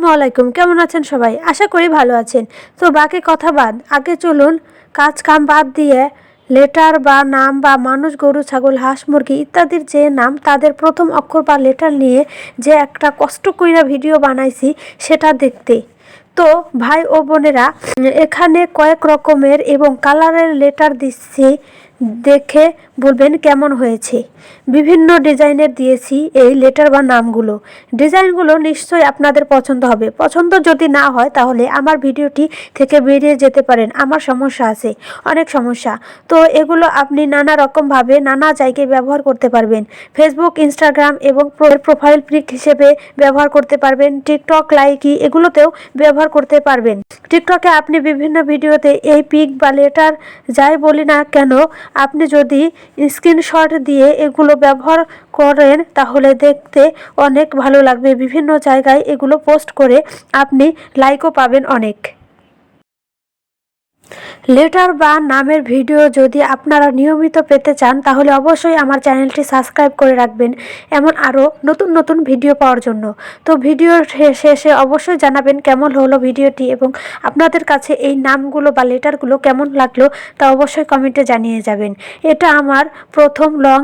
আসসালামু আলাইকুম। কেমন আছেন সবাই? আশা করি ভালো আছেন। তো বাকি কথা বাদ, আগে চলুন, কাজ কাম বাদ দিয়ে লেটার বা নাম বা মানুষ, গরু, ছাগল, হাঁস, মুরগি ইত্যাদির যে নাম, তাদের প্রথম অক্ষর বা লেটার নিয়ে যে একটা কষ্ট কইরা ভিডিও বানাইছি, সেটা দেখতে। তো ভাই ও বোনেরা, এখানে কয়েক রকমের এবং কালারের লেটার দিচ্ছি। দেখে বলবেন কেমন হয়েছে। বিভিন্ন ডিজাইনের দিয়েছি এই লেটার বা নামগুলো। ডিজাইনগুলো নিশ্চয়ই আপনাদের পছন্দ হবে। পছন্দ যদি না হয় তাহলে আমার ভিডিওটি থেকে বেরিয়ে যেতে পারেন। আমার সমস্যা আছে, অনেক সমস্যা। তো এগুলো আপনি নানা রকমভাবে নানা জায়গায় ব্যবহার করতে পারবেন। ফেসবুক ইনস্টাগ্রাম এবং প্রোফাইল পিক হিসেবে ব্যবহার করতে পারবেন। টিকটক লাইকি এগুলোতেও ব্যবহার করতে পারবেন। টিকটকে আপনি বিভিন্ন ভিডিওতে এই পিক বা লেটার যাই বলি না কেন আপনি যদি স্ক্রিনশট দিয়ে এগুলো ব্যবহার করেন, তাহলে দেখতে অনেক ভালো লাগবে। বিভিন্ন জায়গায় এগুলো পোস্ট করে আপনি লাইকও পাবেন অনেক। লেটার বা নামের ভিডিও যদি আপনারা নিয়মিত পেতে চান, তাহলে অবশ্যই আমার চ্যানেলটি সাবস্ক্রাইব করে রাখবেন, এমন আরও নতুন নতুন ভিডিও পাওয়ার জন্য। তো ভিডিওর শেষে অবশ্যই জানাবেন কেমন হলো ভিডিওটি এবং আপনাদের কাছে এই নামগুলো বা লেটারগুলো কেমন লাগল তা অবশ্যই কমেন্টে জানিয়ে যাবেন। এটা আমার প্রথম লং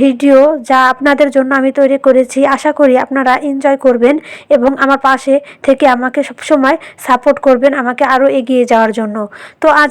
ভিডিও যা আপনাদের জন্য আমি তৈরি করেছি। আশা করি আপনারা এনজয় করবেন এবং আমার পাশে থেকে আমাকে সবসময় সাপোর্ট করবেন, আমাকে আরও এগিয়ে যাওয়ার জন্য। তো আজ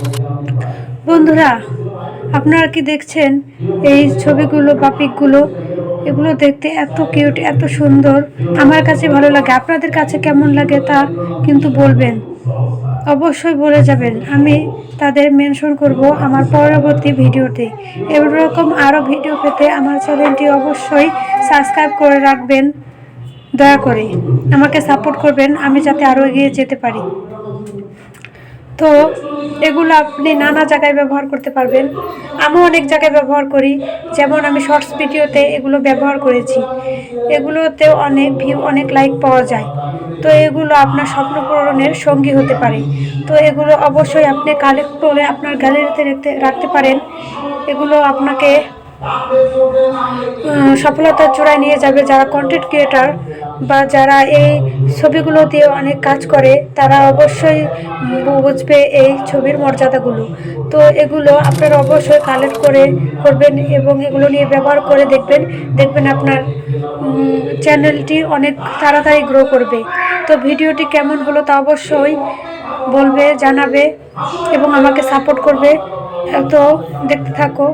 বন্ধুরা, আপনারা কি দেখছেন এই ছবিগুলো বা পিকগুলো? এগুলো দেখতে এত কিউট এত সুন্দর। আমার কাছে ভালো লাগে। আপনাদের কাছে কেমন লাগে তা কিন্তু বলবেন। অবশ্যই বলে যাবেন। আমি তাদের মেনশন করব আমার পরবর্তী ভিডিওতে। এরকম আরও ভিডিও পেতে আমার চ্যানেলটি অবশ্যই সাবস্ক্রাইব করে রাখবেন। দয়া করে আমাকে সাপোর্ট করবেন। আমি যাতে আরও এগিয়ে যেতে পারি। তো এগুলো আপনি নানা জায়গায় ব্যবহার করতে পারবেন। আমি অনেক জায়গায় ব্যবহার করি। যেমন আমি শর্টস ভিডিওতে এগুলো ব্যবহার করেছি। এগুলোতেও অনেক ভিউ অনেক লাইক পাওয়া যায়। তো এগুলো আপনার স্বপ্ন পূরণের সঙ্গী হতে পারে। তো এগুলো অবশ্যই আপনি কালেক্ট করে আপনার গ্যালারিতে রাখতে রাখতে পারেন। এগুলো আপনাকে সফলতার চূড়ায় নিয়ে যাবে যারা কন্টেন্ট ক্রিয়েটার বা যারা এই ছবিগুলো দিয়ে অনেক কাজ করে, তারা অবশ্যই বুঝবে এই ছবির মর্যাদাগুলো। তো এগুলো আপনারা অবশ্যই কালেক্ট করে করবেন এবং এগুলো নিয়ে ব্যবহার করে দেখবেন। দেখবেন আপনার চ্যানেলটি অনেক তাড়াতাড়ি গ্রো করবে। তো ভিডিওটি কেমন হলো তা অবশ্যই বলবে, জানাবে এবং আমাকে সাপোর্ট করবে। তো দেখতে থাকো।